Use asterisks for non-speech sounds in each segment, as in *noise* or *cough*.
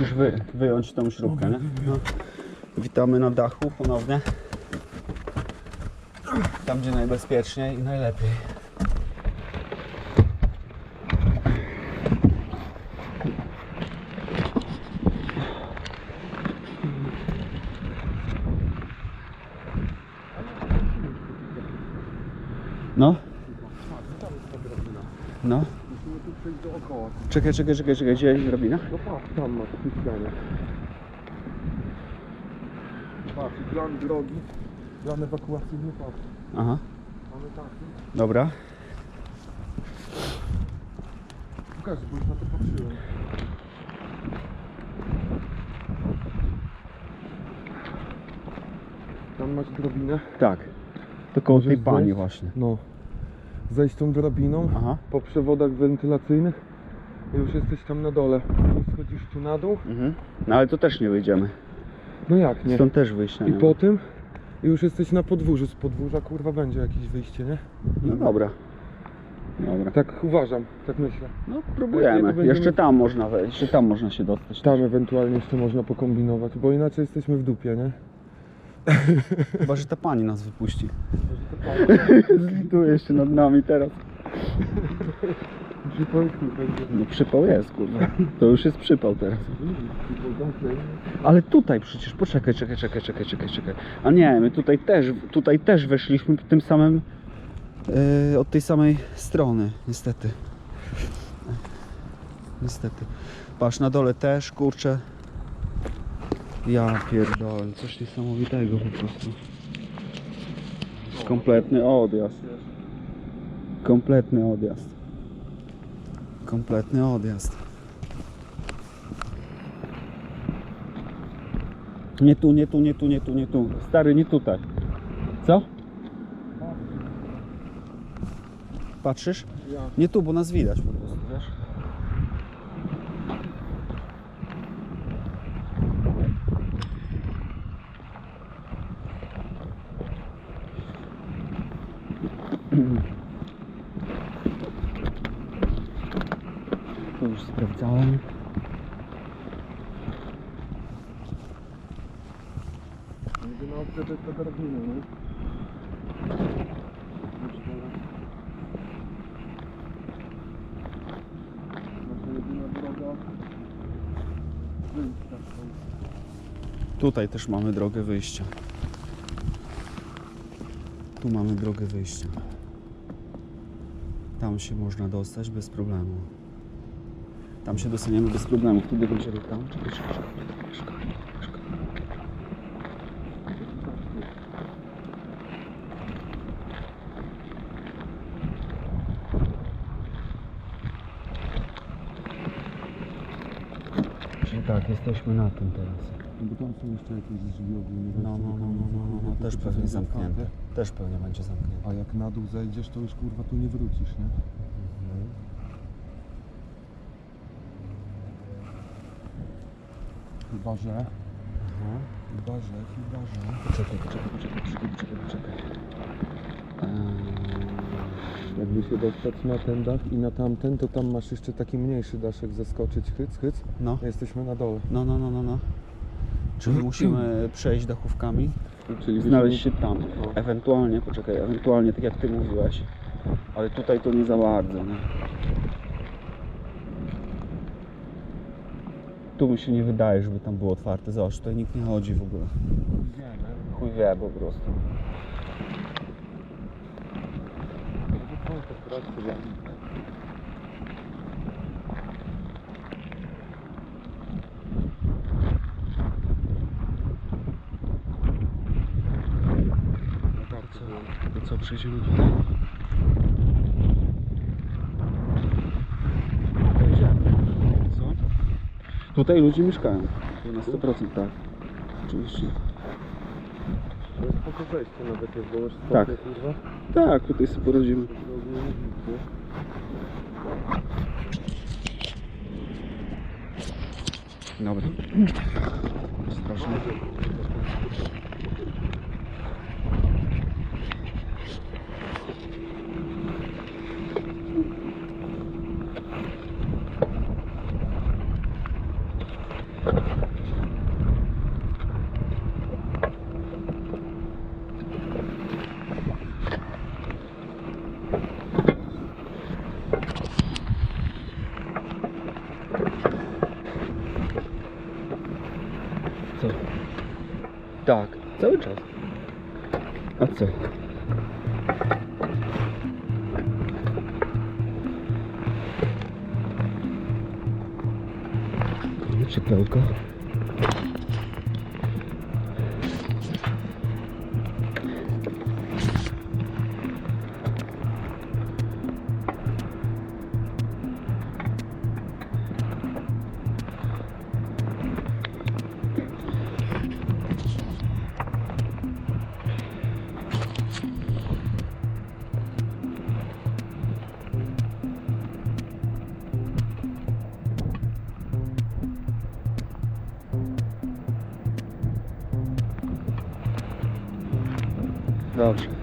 musisz wy, wyjąć tą śrubkę, nie? No. Witamy na dachu ponownie. Tam, gdzie najbezpieczniej i najlepiej. No. No. Musimy dookoła. Czekaj, czekaj, czekaj, czekaj, gdzie jest drabina? No patrz, tam masz przy ścianie. Patrz, plan drogi, plan ewakuacyjny, patrz. Aha, Mamy taki. dobra. Pokaż, bo już na to patrzyłem. Tam masz drabinę. Tak. To koło Możesz tej pani właśnie. No. Zejść tą drabiną Aha. po przewodach wentylacyjnych już jesteś tam na dole. Schodzisz tu na dół. Mhm. No ale to też nie wyjdziemy. No jak nie? Stąd też wyjścia I nie po ma. tym już jesteś na podwórzu. Z podwórza kurwa będzie jakieś wyjście, nie? No dobra. Dobra. Tak uważam, tak myślę. No próbujemy. będziemy- Jeszcze tam można wejść, jeszcze tam można się dostać. Tam ewentualnie jeszcze można pokombinować, bo inaczej jesteśmy w dupie, nie? Chyba, że ta pani nas wypuści. Zlituje *laughs* się nad nami teraz. No przypał jest, kurwa. To już jest przypał teraz. Ale tutaj przecież, poczekaj, czekaj, czekaj, czekaj, czekaj, czekaj. A nie, my tutaj też, tutaj też weszliśmy tym samym, yy, od tej samej strony, niestety. Niestety. Patrz, na dole też, kurczę. Ja pierdolę, coś niesamowitego po prostu. Kompletny odjazd. Kompletny odjazd. Kompletny odjazd. Nie tu, nie tu, nie tu, nie tu, nie tu. Stary, nie tutaj. Co? Patrzysz? Nie tu, bo nas widać po prostu, wiesz? To już sprawdzałem. Jedyna opcja to jest ta drabina, nie? Nasza jedyna droga wyjścia stąd. Tutaj też mamy drogę wyjścia. Tu mamy drogę wyjścia. Tam się można dostać bez problemu. Tam się dostaniemy bez problemu. Tam. Czekaj, czekaj, czekaj. Czyli tak, jesteśmy na tym teraz. No bo tam są jeszcze jakieś drzwi ogólnie. No, no, no, no, no, no, no. też pewnie zamknięte. Też pewnie będzie zamknięte. A jak na dół zejdziesz, to już kurwa tu nie wrócisz, nie? Chyba, że... Aha. Chyba, że, chyba, że... Poczekaj, poczekaj, poczekaj, poczekaj, poczekaj, poczekaj. Eee, Jakby się dostać na ten dach i na tamten, to tam masz jeszcze taki mniejszy daszek zaskoczyć, hyc, hyc. No, Jesteśmy na dole. no, no, no, no, no. Czyli musimy przejść dachówkami, Czyli znaleźć się tam. O. Ewentualnie, poczekaj, ewentualnie tak jak ty mówiłeś. Ale tutaj to nie za bardzo, nie? Tu mi się nie wydaje, żeby tam było otwarte. Zobacz, tutaj nikt nie chodzi w ogóle. Chuj wie po prostu. To co, przejdziemy tutaj? Co? Tutaj ludzie mieszkają. Na 100% tak. Oczywiście. To jest spoko wejście nawet jest, bo już Tak. kurwa. Tak, tutaj sobie poradzimy. Dobra. Strasznie. Tak, cały czas. A co? Ciepełko. Dobrze. Teraz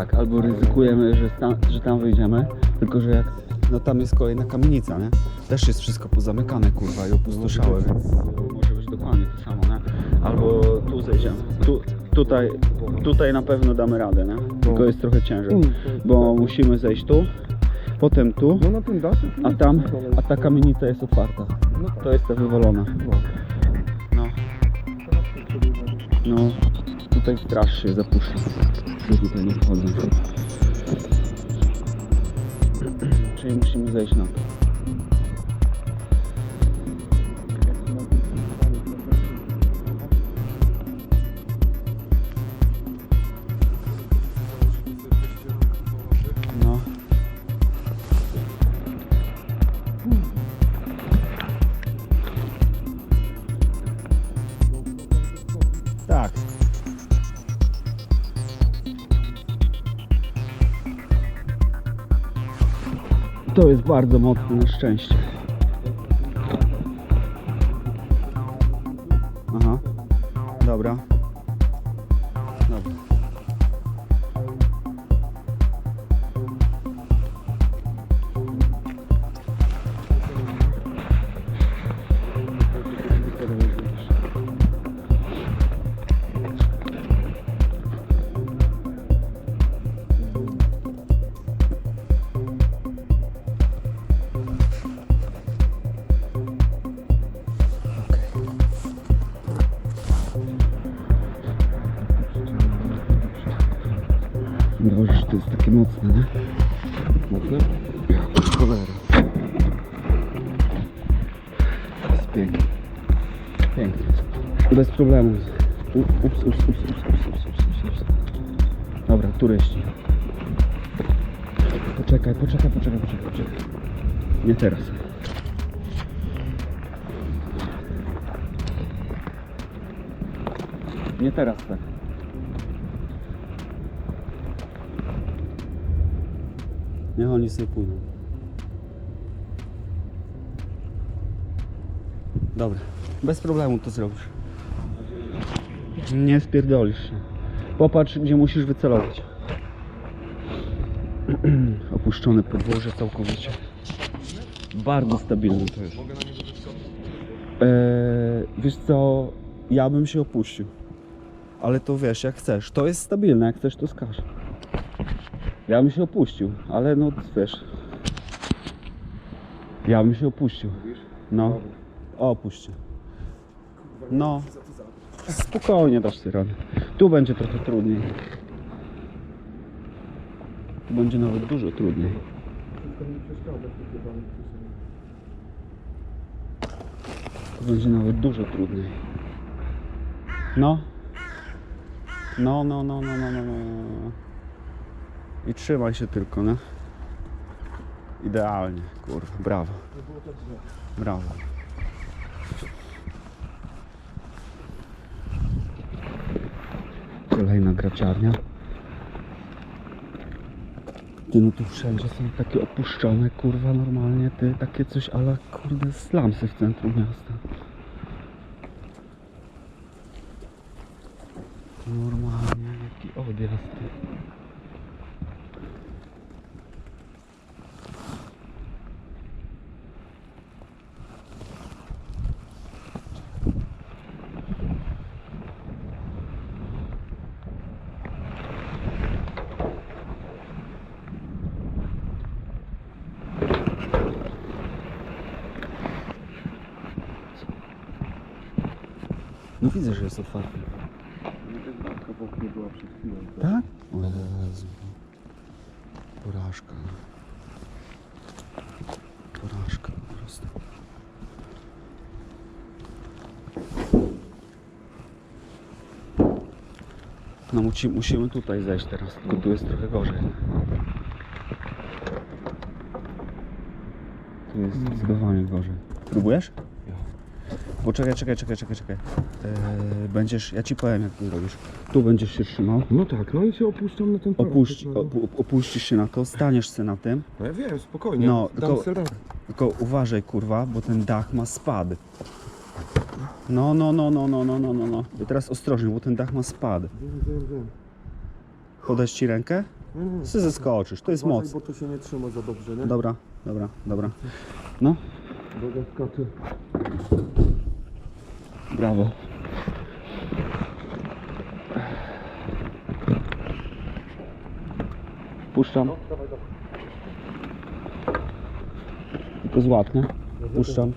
tak, albo ryzykujemy, że, sta, że tam wyjdziemy, tylko że jak... No tam jest kolejna kamienica, nie? Też jest wszystko pozamykane, kurwa, i opustoszałe, więc może być dokładnie to samo, nie? Albo tu zejdziemy. Tu, tutaj, tutaj na pewno damy radę, nie? Tylko jest trochę ciężej, bo musimy zejść tu, potem tu, No na tym dachu. a tam, a ta kamienica jest otwarta. No tak. To jest ta wywalona. No. No. Tutaj straż się zapuszcza. Ja tutaj nie wchodzę. Czyli musimy zejść na to. To jest bardzo mocne na szczęście. Aha. Dobra. Dobra. Mhm. Mocno? Ja, cholera. To jest piękne. Piękne. Bez problemu. Ups, ups, ups, ups, ups, ups, ups, ups. Dobra, turyści. Poczekaj, poczekaj, poczekaj, poczekaj, poczekaj. Nie teraz. Nie teraz tak. Niech oni sobie pójdą. Dobra, bez problemu to zrobisz. Nie spierdolisz się. Popatrz, gdzie musisz wycelować. *clears throat* Opuszczone podwórze całkowicie. Bardzo stabilne to jest. Eee, wiesz co, ja bym się opuścił. Ale to wiesz, jak chcesz. To jest stabilne, jak chcesz to skaż. Ja bym się opuścił, ale no wiesz. Ja bym się opuścił. No. Opuść się. No. Spokojnie dasz sobie radę. Tu będzie trochę trudniej. Tu będzie nawet dużo trudniej. Tu będzie nawet dużo trudniej. No. No, no, no, no, no, no, no. No. I trzymaj się tylko, nie? Idealnie, kurwa, brawo. Brawo. Kolejna graciarnia. Ty, no tu wszędzie są takie opuszczone, kurwa, normalnie, ty, takie coś, ale kurde, slamsy w centrum miasta. Normalnie, jaki odjazd. ty. No widzę, że jest otwarty. Kawałek nie była przed chwilą. Tak? O Jezu. Porażka. Porażka po prostu. No musi, musimy tutaj zejść teraz, tylko tu jest trochę gorzej. Tu jest zdecydowanie gorzej. Próbujesz? Poczekaj, czekaj, czekaj, czekaj, czekaj. Eee, będziesz, ja ci powiem jak to zrobisz. Tu będziesz się trzymał. No tak, no i się opuszczam na ten parapet, Opuść, no. opu- opuścisz się na to, staniesz się na tym. No ja wiem, spokojnie. No, Dam tylko- radę. Tylko uważaj kurwa, bo ten dach ma spad. No, no, no, no, no, no, no, no, no. I teraz ostrożnie, bo ten dach ma spad. Wiem, wiem, wiem. Podać ci rękę? Nie, nie, Ty zeskoczysz, to jest Uważaj, moc. bo to się nie trzyma za dobrze, nie? Dobra, dobra, dobra. No, Droga skacze. Puszczam. No, Tylko złapnę. Puszczam.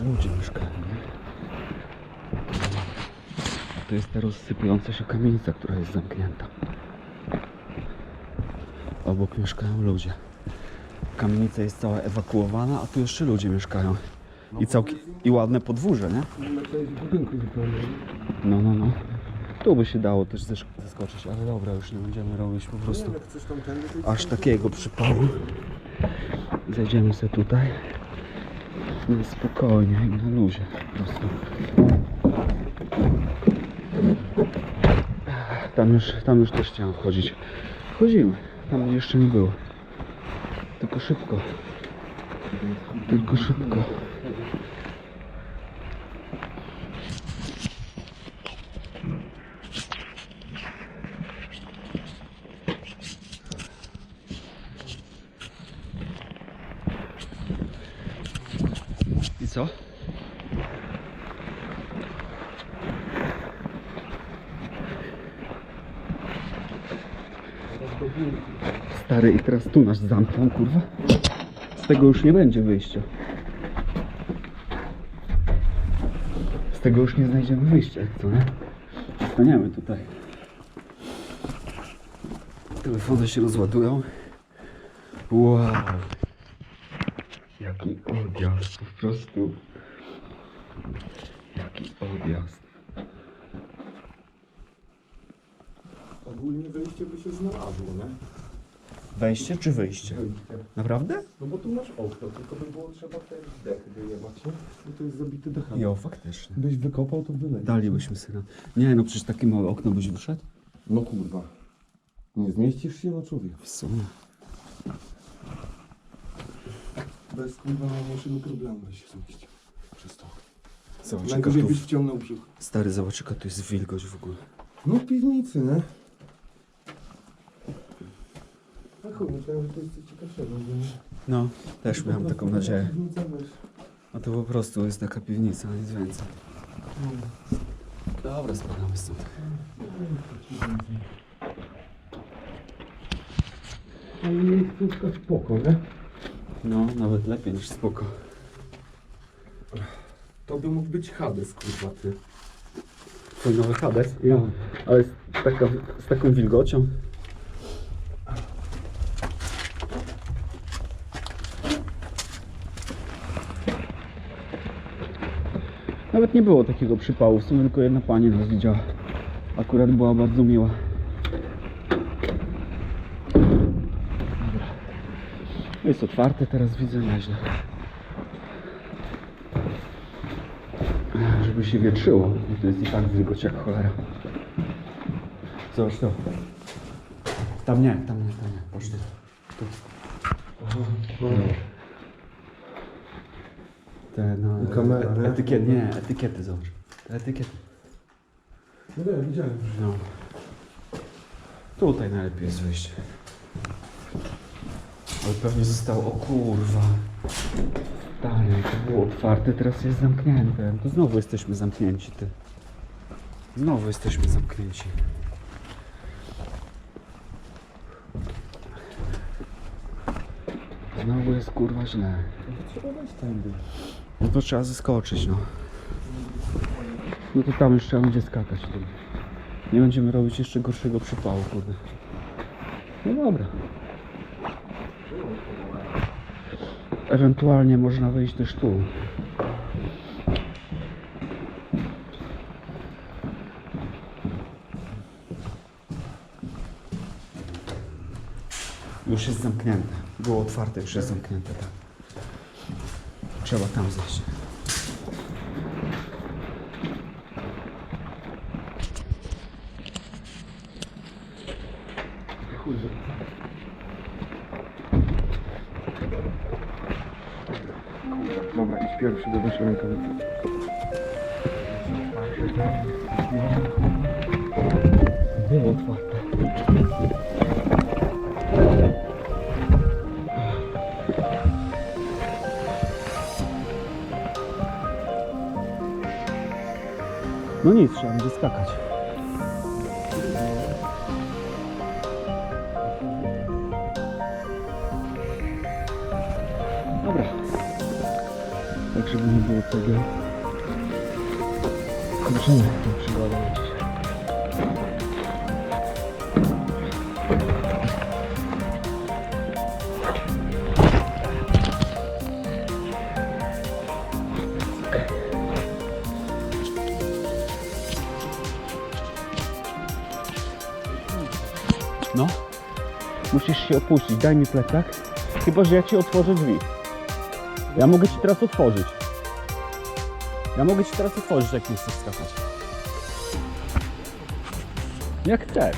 Ludzie mieszkają, nie? To jest ta rozsypująca się kamienica, która jest zamknięta. Obok mieszkają ludzie. Kamienica jest cała ewakuowana, a tu jeszcze ludzie mieszkają. I, całki- I ładne podwórze, nie? Zupełnie. No, no, no. Tu by się dało też zeskoczyć, ale dobra, już nie będziemy robić po Nie prostu aż takiego przypału. Zejdziemy sobie tutaj. No spokojnie i na luzie po prostu. Tam już, tam już też chciałem wchodzić. Wchodzimy. Tam jeszcze nie było. Tylko szybko. Tylko szybko. co? Stary, i teraz tu nas zamkną, kurwa. Z tego już nie będzie wyjścia. Z tego już nie znajdziemy wyjścia, co nie? Staniemy tutaj. Telefony się rozładują. Wow. Jaki odjazd, po prostu. Jaki odjazd. Ogólnie wejście by się znalazło, nie? Wejście czy wyjście? Naprawdę? No bo tu masz okno, tylko by było trzeba te dechy wyjebać, nie? Bo to jest zabity dechami. Jo, faktycznie. Byś wykopał, to wyleci. Dalibyśmy syna. Nie no, przecież takie małe okno byś wyszedł. No kurwa. Nie zmieścisz się na człowieka. W sumie. Bez kurwa najmniejszego problemu byś się zmieścił. Przez to. Zobacz, jaka Najgorzej tu... byś wciągnął brzuch. Stary, zobacz jaka tu jest wilgoć w ogóle. No w piwnicy, nie? A chuj, myślałem, że to jest coś ciekawszego. No, też miałem taką nadzieję. A to po prostu jest taka piwnica, nic więcej. No. Dobra, spadamy stąd. Ale miejscówka spoko, nie? No, nawet lepiej niż spoko. To by mógł być Hades, kurwa, ty. Twój nowy Hades? Ja. Ale z, taka, z taką wilgocią. Nawet nie było takiego przypału, w sumie tylko jedna pani nas widziała. Akurat była bardzo miła. Dobra. Jest otwarte, teraz widzę nieźle. Żeby się wietrzyło. To jest i tak wilgoć jak cholera. Zobacz to. Tam nie, tam nie, tam nie. Patrz tu. tu. Te no, nie? etykiety, nie, etykiety zobacz. Te etykiety. No wiem, widziałem. No. Tutaj najlepiej jest wyjście. Ale pewnie zostało, o kurwa. Stary, to było otwarte, teraz jest zamknięte. To znowu jesteśmy zamknięci, ty. Znowu jesteśmy zamknięci. Znowu jest kurwa źle. Trzeba wejść tędy. No to trzeba zeskoczyć, no. No to tam już trzeba będzie skakać. Nie będziemy robić jeszcze gorszego przypału, kurde. No dobra. Ewentualnie można wejść też tu. Już jest zamknięte. Było otwarte, już jest zamknięte, tak. Trzeba tam zejść. Dobra, idź pierwszy do waszej rękawicy. No nic, trzeba będzie skakać. Dobra. Tak, żeby nie było tego. Kończymy tę przygodę Się opuścić. Daj mi plecak. Chyba, że ja ci otworzę drzwi. Ja mogę ci teraz otworzyć. Ja mogę ci teraz otworzyć, jak nie chcesz skakać. Jak chcesz.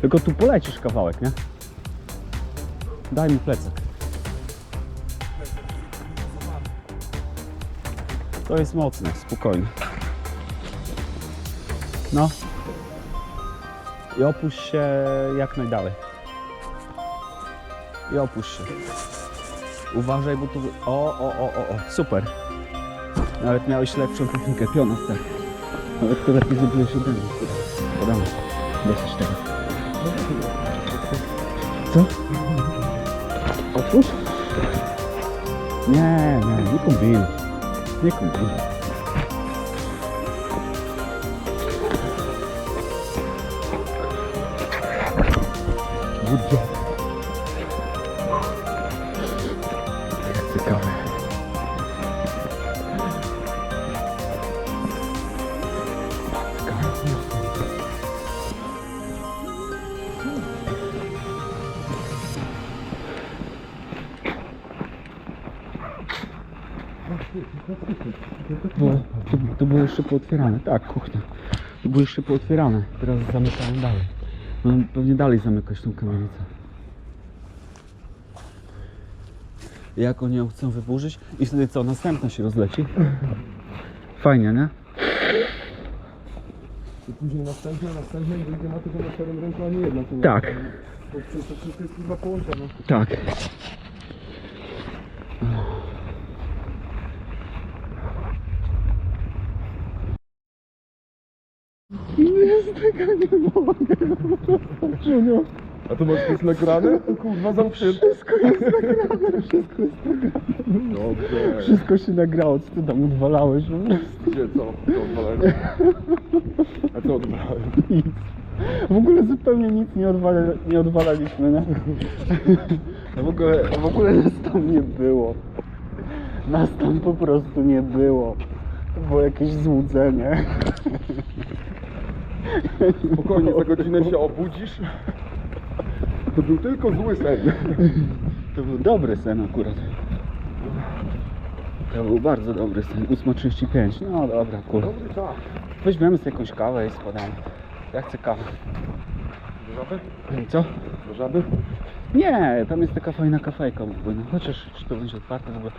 Tylko tu polecisz kawałek, nie? Daj mi plecak. To jest mocne, spokojnie. No. I opuść się jak najdalej. I opuść się. Uważaj, bo tu... O, o, o, o, o. Super. Nawet miałeś lepszą technikę, piona stary. Ale to lepiej zrobiłeś ode mnie. Podam. Dosyć tego. Co? Otwórz? Nie, nie, nie kombinuj. Nie kombinuj. Good job. Pootwierane, tak, kuchnia. To było jeszcze pootwierane. Teraz zamykają dalej. Będą pewnie dalej zamykać tą kamienicę. Jak oni ją chcą wyburzyć i wtedy co, następna się rozleci? Fajnie, nie? I później następne, następne i wyjdzie na to, że na szarym rynku ani jedna tu nie Tak. ma. Bo przecież to wszystko jest chyba połączone. Tak. A to masz coś nagrane? Kurwa zamknięte. Wszystko jest nagrane, wszystko jest nagrane. Dobrze. Wszystko się nagrało, co ty tam odwalałeś? po prostu? Gdzie co? To odwalałem. A co odwalałem? Nic. W ogóle zupełnie nic nie, odwala, nie odwalaliśmy, nie? W ogóle, w ogóle nas tam nie było. Nas tam po prostu nie było. To było jakieś złudzenie. Spokojnie, za godzinę się obudzisz. To był tylko zły sen. *laughs* To był dobry sen akurat. To był bardzo dobry sen. 8.35. No dobra, kurwa. Dobry czas. Weźmiemy sobie jakąś kawę i składamy. Ja chcę kawę. Do żaby? Co? Do żaby? Nie, tam jest taka fajna kafejka ogóle. No, chociaż czy to będzie otwarte w ogóle.